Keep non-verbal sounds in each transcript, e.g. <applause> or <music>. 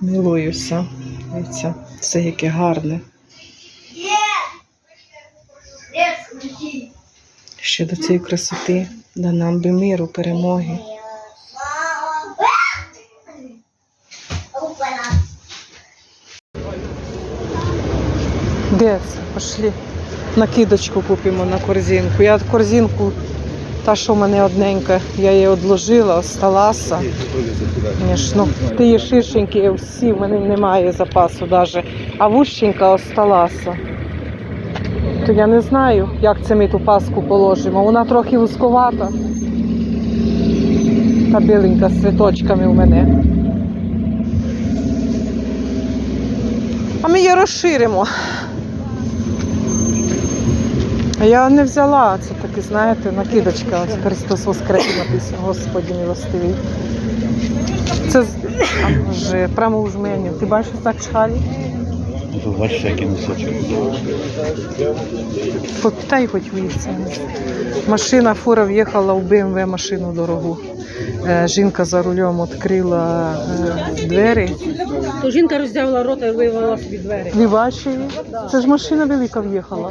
Милуюся. Дивіться, все яке гарне. Ще до цієї красоти, да нам би миру, перемоги. Де це? Пошли. Накидочку купимо на корзинку. Я корзинку, та, що в мене одненька, я її одложила, осталася. Звісно, ти є ширшенькі, всі, в мене немає запасу навіть. А вущенька осталася. То я не знаю, як це ми ту паску положимо. Вона трохи вузьковата. Та біленька з цвіточками у мене. А ми її розширимо. Я не взяла, це таки, знаєте, накидочка, ось Христос Воскрес написано, Господі милостивий. Це вже прямо у жменю. Ти бачиш так шхалі? Бачиш, який носочок. Попитай хоч вівця. Машина, фура в'їхала в БМВ машину дорогу. Е, Жінка за рулем відкрила е, двері. То жінка роздявила рота і виявила собі двері. Ви бачили? Це ж машина велика в'їхала.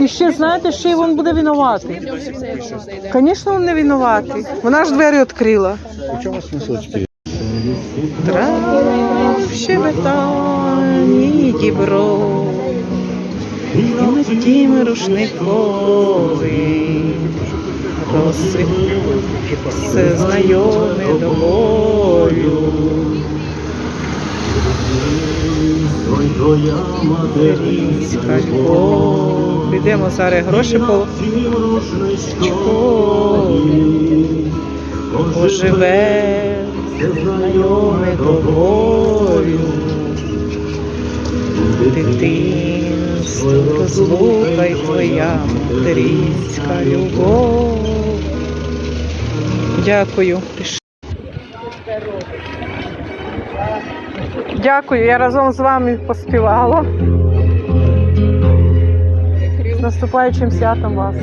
І ще знаєте, й він буде винуватий. Звісно, він не винуватий. Вона ж двері відкрила. У чому носочки? Трав, щебетані дібро, і над тім рушниковий роси все знайоме до болю. Різька любов. Підемо зараз гроші по оживе, знайоме до болю. Дитинство, розлука твоя материнська любов. Дякую. Дякую, я разом з вами поспівала. З наступаючим святом вас.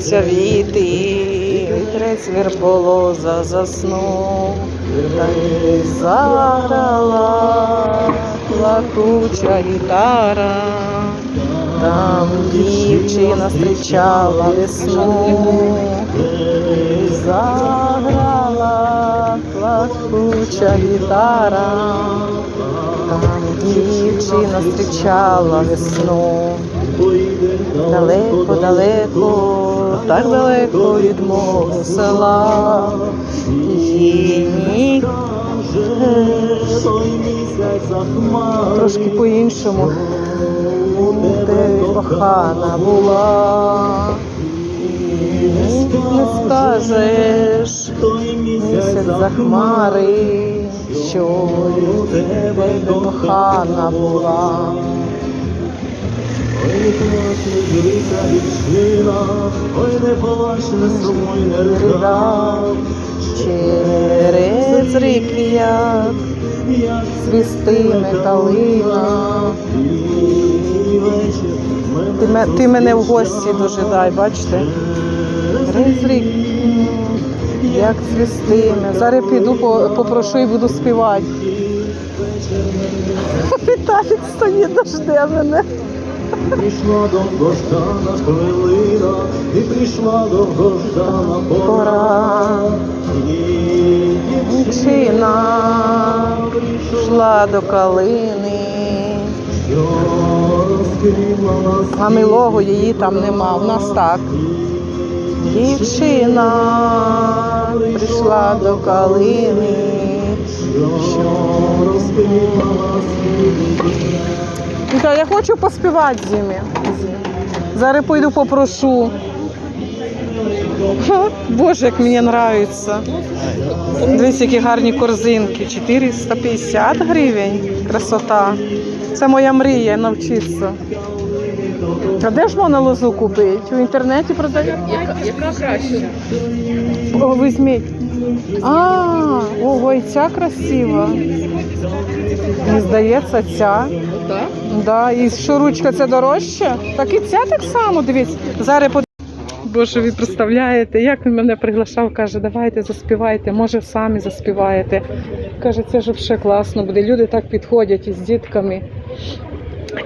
Ця віти, вітрець верболоза заснув, та й заграла плакуча гітара, там дівчина зустрічала весну, заграла плакуча гітара, там дівчина зустрічала весну. Далеко, далеко, так далеко від мого села. І ні. Трошки по-іншому. Де кохана була. Не скажеш місяць за хмари, що тебе кохана була. Ридав через рік як свістиме калина. Ти, ти мене в гості дожидай, бачите? Через рік, як свістиме. Зараз піду попрошу і буду співати. <laughs> Віталік стоїть, дожде мене. Прийшла довгождана хвилина, і прийшла довгождана пора. Пора. Дівчина йшла до калини, що розкрила а милого її там нема. У нас так. Дівчина прийшла до калини. Віка, я хочу поспівати зимі. Зараз пойду попрошу. Ха, Боже, як мені подобається. Дивіться, які гарні корзинки. 450 гривень. Красота. Це моя мрія навчитися. А де ж можна лозу купити? У інтернеті продають? Яка, яка краще? О, візьміть. А, ого, і ця красива. Мені здається, ця. Так? Да, і що ручка це дорожче? Так і ця так само, дивіться. Зараз под... Боже, ви представляєте, як він мене приглашав, каже, давайте заспівайте, може самі заспіваєте. Каже, це ж взагалі класно буде. Люди так підходять із дітками.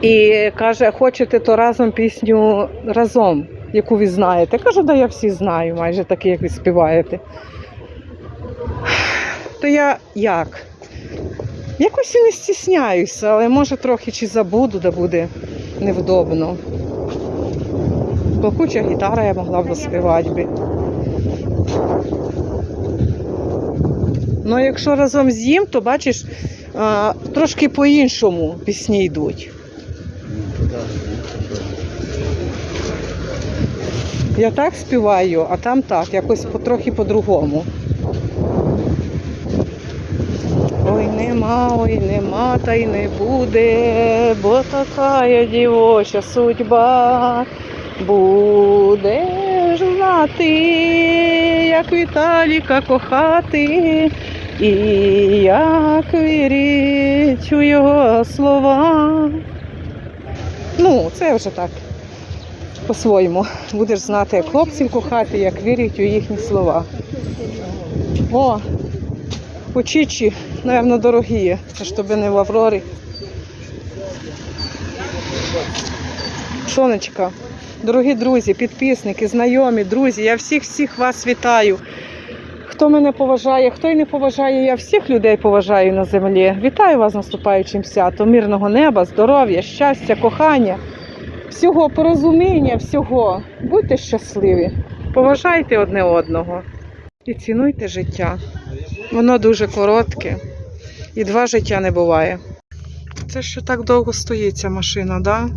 І каже, хочете то разом пісню разом, яку ви знаєте. Кажу, да я всі знаю, майже такі, як ви співаєте. То я як? Якось і не стісняюся, але може трохи чи забуду, да буде невдобно. Плакуча гітара я могла б заспівати би. Ну, якщо разом з їм, то бачиш, трошки по-іншому пісні йдуть. Я так співаю, а там так, якось потрохи по-другому. Ой, нема, ой, нема, та й не буде, бо така дівоча судьба. Будеш знати, як Віталіка кохати, і як вірить у його слова. Ну, це вже так по-своєму. Будеш знати, як хлопців кохати, як вірять у їхні слова. О, Почичі, напевно, дорогі. Це ж тобі не в Аврорі. Сонечка, дорогі друзі, підписники, знайомі, друзі, я всіх всіх вас вітаю. Хто мене поважає, хто й не поважає, я всіх людей поважаю на землі. Вітаю вас наступаючим святом, мирного неба, здоров'я, щастя, кохання, всього порозуміння, всього. Будьте щасливі, поважайте одне одного і цінуйте життя. Воно дуже коротке і два життя не буває. Це що так довго стоїть ця машина, да?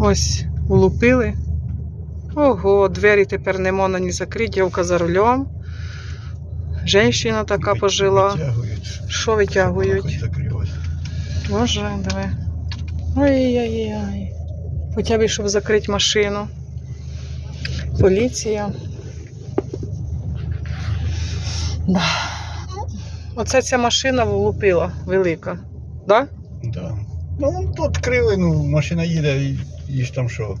Ось улупили. Ого, двері тепер не можна ні закрити, дівка за рулем. Женщина така пожила. Що витягують? Боже, диви. Ой-ой-ой. Хоча б, щоб закрити машину. Поліція. Да. Оце ця машина влупила велика. Да? Да. Ну, тут відкрили, ну, машина їде, і, і ж там що,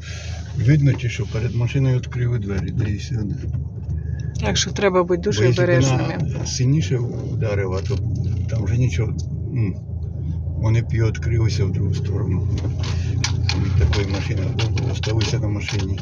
видно чи що, перед машиною відкрили двері, де і сюди. Так що треба бути дуже Бо якщо обережними. вона сильніше ударила, то там вже нічого. м, Вони б її відкрилися в другу сторону. Від такої машини, або залишилися на машині.